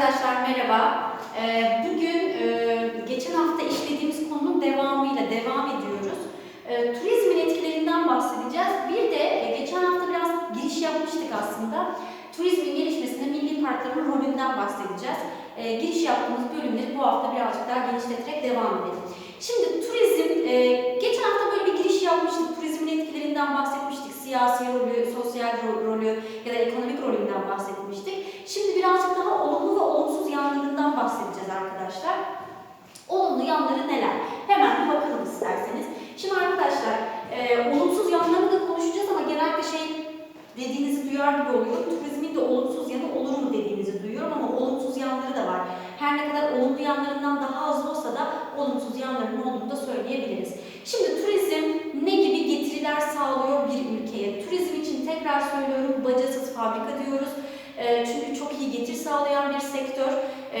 Arkadaşlar merhaba. Ee, Bugün e, geçen hafta işlediğimiz konunun devamıyla devam ediyoruz. Ee, Turizmin etkilerinden bahsedeceğiz. Bir de e, geçen hafta biraz giriş yapmıştık aslında. Turizmin gelişmesinde milli parkların rolünden bahsedeceğiz. Ee, Giriş yaptığımız bölümleri bu hafta birazcık daha genişleterek devam edelim. Şimdi turizm, e, geçen hafta böyle bir giriş yapmıştık. Turizmin etkilerinden bahsetmiştik. Siyasi rolü, sosyal ro- rolü ya da ekonomik rolünden bahsetmiştik. Şimdi birazcık daha olumlu ve olumsuz yanlarından bahsedeceğiz arkadaşlar. Olumlu yanları neler? Hemen bir bakalım isterseniz. Şimdi arkadaşlar, e, olumsuz yanlarını da konuşacağız ama genellikle şey dediğinizi duyar gibi oluyorum. Turizmin de olumsuz yanı olur mu dediğinizi duyuyorum ama olumsuz yanları da var. Her ne kadar olumlu yanlarından daha az olsa da olumsuz yanlarının olduğunu da söyleyebiliriz. Şimdi turizm ne gibi getiriler sağlıyor bir ülkeye? Turizm için tekrar söylüyorum bacasız fabrika diyoruz. E, çünkü çok iyi getir sağlayan bir sektör. E,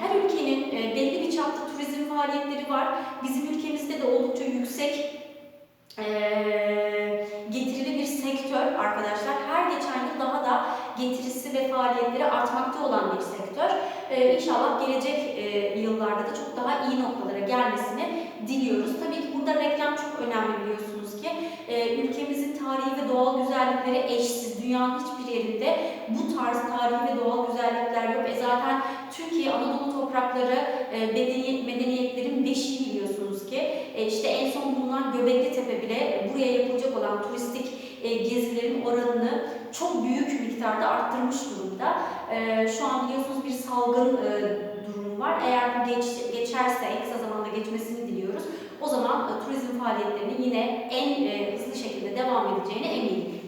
her ülkenin e, belli bir çapta turizm faaliyetleri var. Bizim ülkemizde de oldukça yüksek e, getirili bir sektör arkadaşlar. Her geçen yıl daha da getirisi ve faaliyetleri artmakta olan bir sektör. E, inşallah gelecek yıllarda da çok daha iyi noktalara gelmesini diliyoruz. Tabii ki burada reklam çok önemli biliyorsunuz. E, ülkemizin tarihi ve doğal güzellikleri eşsiz. Dünyanın hiçbir yerinde bu tarz tarihi ve doğal güzellikler yok. E zaten Türkiye Anadolu toprakları e, medeniyet, medeniyetlerin beşiği biliyorsunuz ki. E, işte en son bulunan Göbekli Tepe bile buraya yapılacak olan turistik e, gezilerin oranını çok büyük miktarda arttırmış durumda. E, şu an biliyorsunuz bir salgın e, durumu var. Eğer bu geç, geçerse, kısa zamanda geçmesini. O zaman e, turizm faaliyetlerinin yine en e, hızlı şekilde devam edeceğine eminim.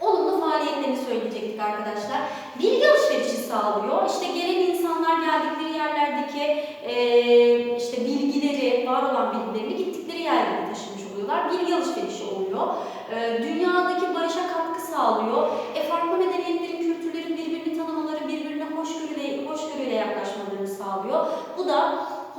Olumlu faaliyetlerini söyleyecektik arkadaşlar. Bilgi alışverişi sağlıyor. İşte gelen insanlar geldikleri yerlerdeki e, işte bilgileri, var olan bilgilerini gittikleri yerlere taşımış oluyorlar. Bilgi alışverişi oluyor. E, dünyadaki barışa katkı sağlıyor. E, farklı medeniyetlerin, kültürlerin birbirini tanımaları, birbirine hoşgörüyle, hoşgörüyle yaklaşmalarını sağlıyor. Bu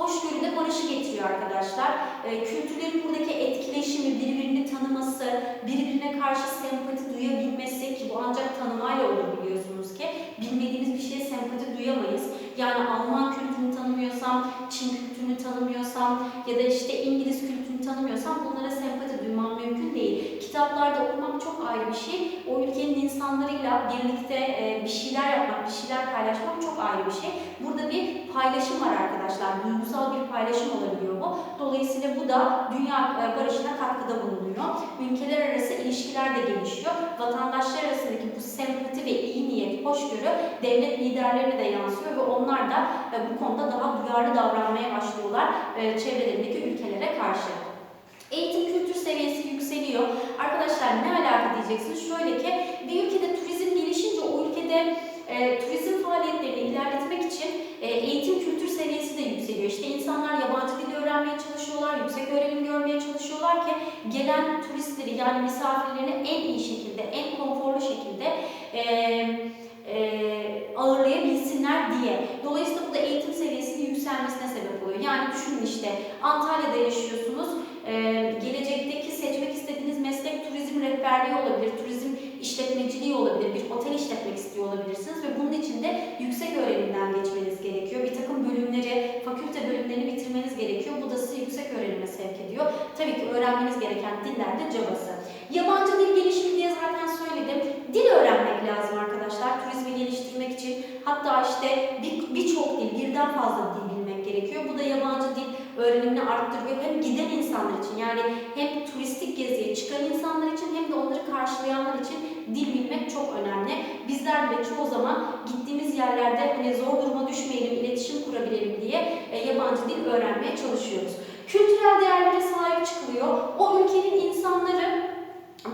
da hoşgörüde barışı getiriyor arkadaşlar. E, kültürlerin buradaki etkileşimi, birbirini tanıması, birbirine karşı sempati duyabilmesi ki bu ancak tanımayla olur biliyorsunuz ki. Bilmediğimiz bir şeye sempati duyamayız. Yani Alman kültürünü tanımıyorsam, Çin kültürünü tanımıyorsam ya da işte İngiliz kültürünü tanımıyorsam bunlara sempati duymam mümkün değil. Kitaplarda okumak çok ayrı bir şey. O ülkenin insanlarıyla birlikte e, bir şeyler yapmak, bir şeyler paylaşmak çok ayrı bir şey. Burada bir paylaşım var arkadaşlar. Duygusal bir paylaşım olabiliyor bu. Dolayısıyla bu da dünya e, barışına katkıda bulunuyor. Ülkeler arası ilişkiler de gelişiyor. Vatandaşlar arasındaki bu sempati ve iyi niyet, hoşgörü devlet liderlerine de yansıyor ve onlar da e, bu konuda daha duyarlı davranmaya başlıyorlar çevrelerindeki ülkelere karşı. Eğitim kültür seviyesi yükseliyor. Arkadaşlar ne alaka diyeceksiniz? Şöyle ki bir ülkede turizm gelişince o ülkede e, turizm faaliyetlerini ilerletmek için e, eğitim kültür seviyesi de yükseliyor. İşte insanlar yabancı dil öğrenmeye çalışıyorlar, yüksek öğrenim görmeye çalışıyorlar ki gelen turistleri yani misafirlerini en iyi şekilde, en konforlu şekilde e, e, ağırlayabilsinler diye. Dolayısıyla bu da eğitim seviyesinin yükselmesine sebep oluyor. Yani düşünün işte Antalya'da yaşıyorsunuz, e, gelecekteki seçmek istediğiniz meslek turizm rehberliği olabilir, turizm işletmeciliği olabilir, bir otel işletmek istiyor olabilirsiniz ve bunun için de yüksek öğrenimden geçmeniz gerekiyor. Bir takım bölümleri, fakülte bölümlerini bitirmeniz gerekiyor. Bu da sizi yüksek öğrenime sevk ediyor. Tabii ki öğrenmeniz gereken diller de cabası. Yabancı dil gelişimi diye zaten söyledim. Dil öğrenmek lazım arkadaşlar turizmi geliştirmek için. Hatta işte bir- birçok dil, birden fazla dil öğrenimini arttırıyor. Hem giden insanlar için yani hem turistik geziye çıkan insanlar için hem de onları karşılayanlar için dil bilmek çok önemli. Bizler bile çoğu zaman gittiğimiz yerlerde hani zor duruma düşmeyelim, iletişim kurabilelim diye e, yabancı dil öğrenmeye çalışıyoruz. Kültürel değerlere sahip çıkılıyor. O ülkenin insanları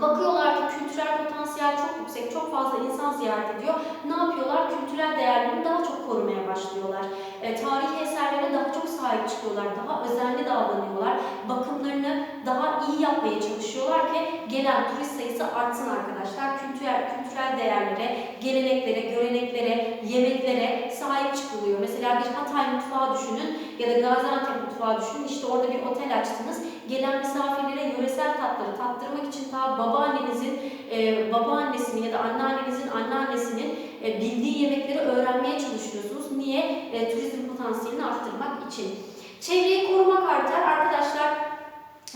Bakıyorlar ki kültürel potansiyel çok yüksek, çok fazla insan ziyaret ediyor. Ne yapıyorlar? Kültürel değerlerini daha çok korumaya başlıyorlar. E, tarihi eserlere daha çok sahip çıkıyorlar, daha özenli davranıyorlar. Bakımlarını daha iyi yapmaya çalışıyorlar ki gelen turist sayısı artsın arkadaşlar. Kültürel, kültürel değerlere, geleneklere, göreneklere, yemeklere sahip çıkılıyor. Mesela bir Hatay mutfağı düşünün ya da Gaziantep mutfağı düşünün. İşte orada bir otel açtınız. Gelen misafirlere yöresel tatları tattırmak için ta babaannenizin, e, babaannesinin ya da anneannenizin anneannesinin e, bildiği yemekleri öğrenmeye çalışıyorsunuz. Niye? E, turizm potansiyelini arttırmak için. Çevreyi korumak artar. Arkadaşlar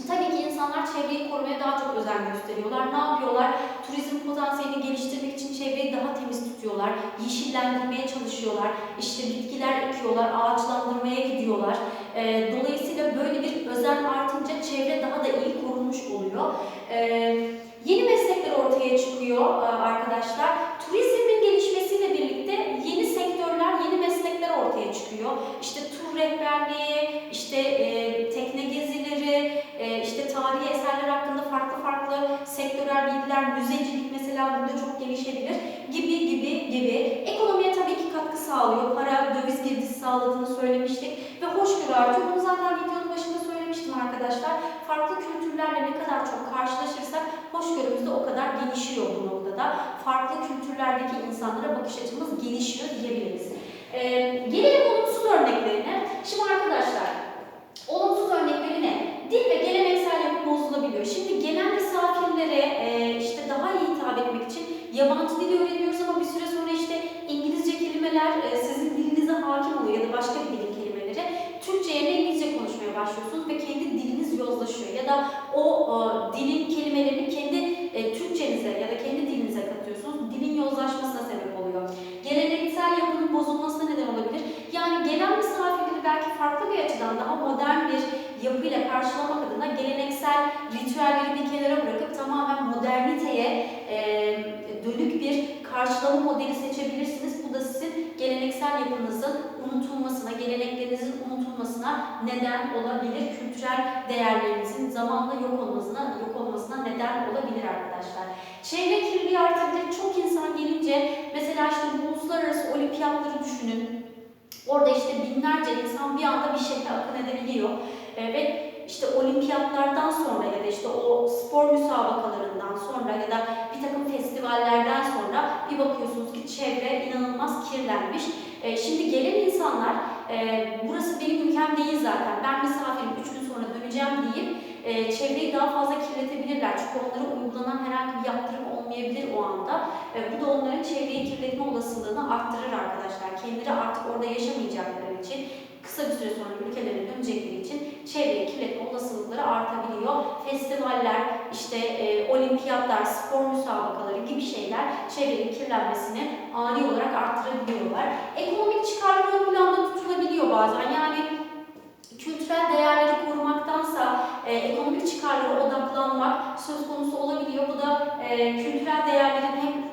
tabii ki insanlar çevreyi korumaya daha çok özen gösteriyorlar. Ne yapıyorlar? Turizm potansiyelini geliştirmek için çevreyi daha temiz tutuyorlar. Yeşillendirmeye çalışıyorlar. İşte bitkiler ekiyorlar, ağaçlandırmaya gidiyorlar. E, dolayısıyla böyle bir özen artınca çevre daha da iyi korunmuş oluyor. E, yeni meslekler ortaya çıkıyor e, arkadaşlar. Turizmin gelişmesiyle birlikte yeni sektörler, yeni meslekler çıkıyor. İşte tur rehberliği, işte e, tekne gezileri, e, işte tarihi eserler hakkında farklı farklı sektörel bilgiler, müzecilik mesela burada çok gelişebilir gibi gibi gibi. Ekonomiye tabii ki katkı sağlıyor. Para, döviz girdisi sağladığını söylemiştik ve hoşgörü artıyor. Bunu zaten videonun başında söylemiştim arkadaşlar. Farklı kültürlerle ne kadar çok karşılaşırsak hoşgörümüz de o kadar gelişiyor bu noktada. Farklı kültürlerdeki insanlara bakış açımız gelişiyor diyebiliriz. Ee, gelelim olumsuz örneklerine. Şimdi arkadaşlar, olumsuz örnekleri ne? Dil ve geleneksel yapı bozulabiliyor. Şimdi gelen misafirlere e, işte daha iyi hitap etmek için yabancı dil öğreniyoruz ama bir süre sonra işte İngilizce kelimeler e, sizin dilinize hakim oluyor ya da başka bir dilin kelimeleri. Türkçe yerine İngilizce konuşmaya başlıyorsunuz ve kendi diliniz yozlaşıyor ya da o, o dilin kelimelerini kendi e, Türkçenize ya da kendi dilinize katıyorsunuz. Dilin yozlaşmasına sebep oluyor. Geleneksel yapının bozulmasına neden olabilir. Yani gelen misafirleri belki farklı bir açıdan daha modern bir yapıyla karşılamak adına geleneksel ritüelleri bir kenara bırakıp tamamen moderniteye e, dönük bir karşılama modeli seçebilirsiniz. Bu da sizin geleneksel yapınızın unutulmasına, geleneklerinizin unutulmasına neden olabilir. Kültürel değerlerinizin zamanla yok olmasına, yok olmasına neden olabilir arkadaşlar. Çevre kirliliği artabilir. Çok insan gelince mesela işte bu uluslararası olimpiyatları düşünün. Orada işte binlerce insan bir anda bir şehre akın edebiliyor. E, ve işte olimpiyatlardan sonra ya da işte o spor müsabakalarından sonra ya da bir takım festivallerden sonra bir bakıyorsunuz ki çevre inanılmaz kirlenmiş. E, şimdi gelen insanlar e, burası benim ülkem değil zaten ben misafirim 3 gün sonra döneceğim deyip e, çevreyi daha fazla kirletebilirler. Çünkü onlara uygulanan herhangi bir yaptırım olmayabilir o anda. E, bu da onların çevreyi kirletme olasılığını arttırır arkadaşlar. Kendileri artık orada yaşamayacakları için kısa bir süre sonra ülkelerine dönecekleri için çevreyi kirletme olasılıkları artabiliyor. Festivaller, işte e, olimpiyatlar, spor müsabakaları gibi şeyler çevrenin kirlenmesini ani olarak arttırabiliyorlar. Ekonomik çıkarlar ön planda tutulabiliyor bazen. Yani kültürel değerleri korumaktansa e, ekonomik çıkarlara odaklanmak söz konusu olabiliyor. Bu da e, kültürel değerlerin hem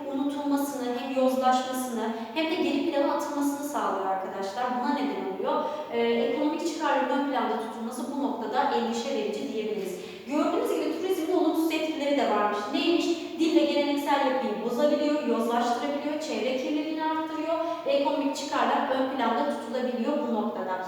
unutulmasını hem yozlaşmasını hem de geri plana atılmasını sağlıyor arkadaşlar. Buna neden oluyor. E, ekonomik çıkarların ön planda tutulması bu noktada endişe verici diyebiliriz. Gördüğünüz gibi turizmin olumsuz etkileri de varmış. Neymiş? Dil ve geleneksel yapıyı bozabiliyor, yozlaştırabiliyor, çevre kirliliğini arttırıyor ve ekonomik çıkarlar ön planda tutulabiliyor bu noktada.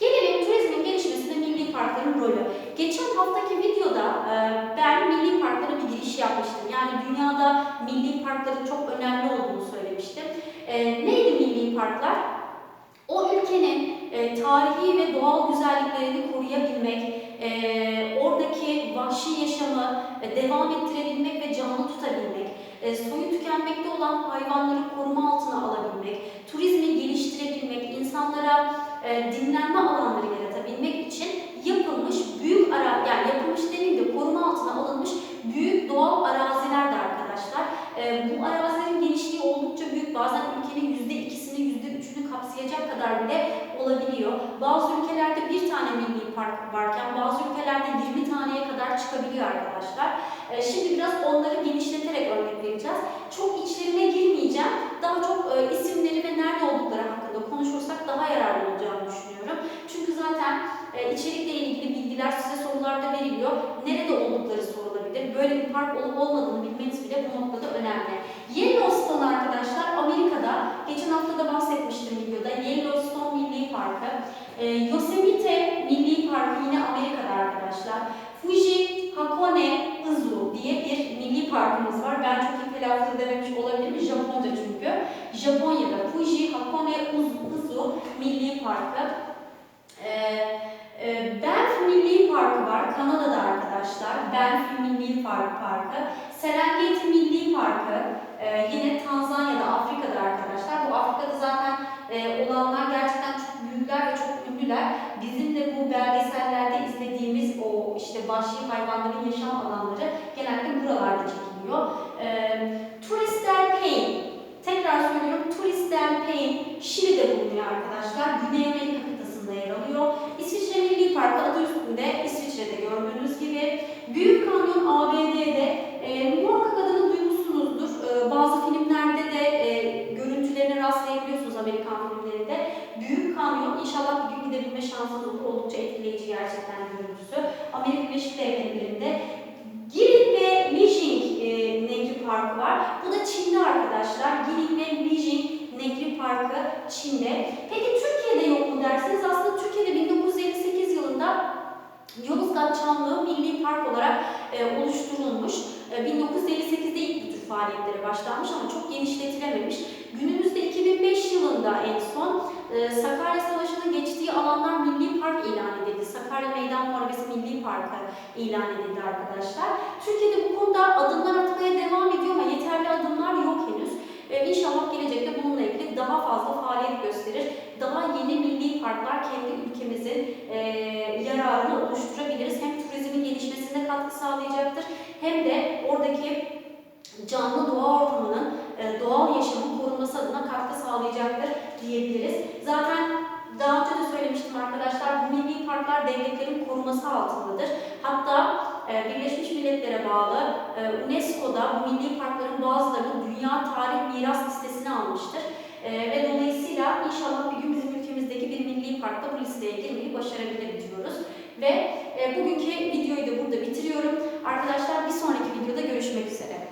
Gelelim turizmin gelişmesinde milli parkların rolü. Geçen haftaki videoda e, ben milli parklara bir giriş yapmıştım. Yani dünyada milli parkların çok önemli olduğunu söylemiştim. E, neydi milli parklar? O ülkenin e, tarihi ve doğal güzelliklerini koruyabilmek, e, oradaki vahşi yaşamı e, devam ettirebilmek ve canlı tutabilmek, e, soyu tükenmekte olan hayvanları koruma altına alabilmek, turizmi geliştirebilmek, insanlara e, dinlenme alanları yaratabilmek için yapılmış büyük ara yani yapılmış demeyeyim de koruma altına alınmış büyük doğal araziler de arkadaşlar. E, bu arazilerin genişliği oldukça büyük. Bazen ülkenin yüzde ikisini, yüzde üçünü kapsayacak kadar bile olabiliyor. Bazı ülkelerde bir tane milli park varken bazı ülkelerde 20 taneye kadar çıkabiliyor arkadaşlar. E, şimdi biraz onları genişleterek örnek vereceğiz. Çok içlerine girmeyeceğim. Daha çok e, isimleri ve nerede oldukları hakkında konuşursak daha yararlı olacağını düşünüyorum. Çünkü zaten e, içerikle ilgili bilgiler size sorularda veriliyor. Nerede oldukları sorulabilir. Böyle bir park olup olmadığını bilmeniz bile bu noktada önemli. Yellowstone arkadaşlar Amerika'da. Geçen hafta da bahsetmiştim videoda. Yellowstone Milli Parkı. E, Yosemite Milli Parkı yine Amerika'da arkadaşlar. Fuji Hakone Izu diye bir milli parkımız var. Ben çok iyi telaffuz edememiş olabilirim. Japonca çünkü. Japonya'da Fuji Hakone Izu Milli Parkı. Ee, Ee, Banff Milli Parkı var, Kanada'da arkadaşlar. Banff Milli Park Parkı. Serengeti Milli Parkı, e, yine Tanzanya'da, Afrika'da arkadaşlar. Bu Afrika'da zaten e, olanlar gerçekten çok büyükler ve çok ünlüler. Bizim de bu belgesellerde izlediğimiz o işte vahşi hayvanların yaşam alanları genellikle buralarda çekiliyor. E, Tourist Pain, tekrar söylüyorum Tourist Pain, Şili'de bulunuyor arkadaşlar. Güney Amerika kıtasında yer alıyor. İsviçre Milli Parkı adı üstünde İsviçre'de gördüğünüz gibi. Büyük Kanyon ABD'de e, muhakkak adını duymuşsunuzdur. E, bazı filmlerde de e, görüntülerine rastlayabiliyorsunuz Amerikan filmlerinde. Büyük Kanyon inşallah bir gün gidebilme şansınız olur. Oldukça etkileyici gerçekten görüntüsü. Amerika Birleşik Devletleri'nde Girit ve Lijing e, Nehri Parkı var. Bu da Çin'de arkadaşlar. Girit ve Lijing Nehri Parkı Çin'de. Peki Türkiye'de yok mu derseniz aslında Türkiye'de 1958 yılında Yozgat Çamlı Milli Park olarak e, oluşturulmuş. E, 1958'de ilk bu tür faaliyetlere başlanmış ama çok genişletilememiş. Günümüzde 2005 yılında en son e, Sakarya Savaşı'nın geçtiği alanlar Milli Park ilan edildi. Sakarya Meydan Muharebesi Milli Parkı ilan edildi arkadaşlar. Türkiye'de bu konuda adımlar atmaya devam ediyor ama yeterli adımlar yok henüz. E, İnşallah gelecekte bununla ilgili daha fazla faaliyet gösterir. Daha yeni milli parklar kendi ülkemizin yararını oluşturabiliriz. Hem turizmin gelişmesine katkı sağlayacaktır hem de oradaki canlı doğa ortamının doğal yaşamın korunması adına katkı sağlayacaktır diyebiliriz. Zaten daha önce de söylemiştim arkadaşlar bu milli parklar devletlerin koruması altındadır. Hatta e, Birleşmiş Milletler'e bağlı e, UNESCO'da bu milli parkların bazılarını Dünya Tarih Miras listesine almıştır. E, ve dolayısıyla inşallah bir gün bizim ülkemizdeki bir milli parkta bu listeye girmeyi başarabilir diyoruz. Ve bugünkü videoyu da burada bitiriyorum. Arkadaşlar bir sonraki videoda görüşmek üzere.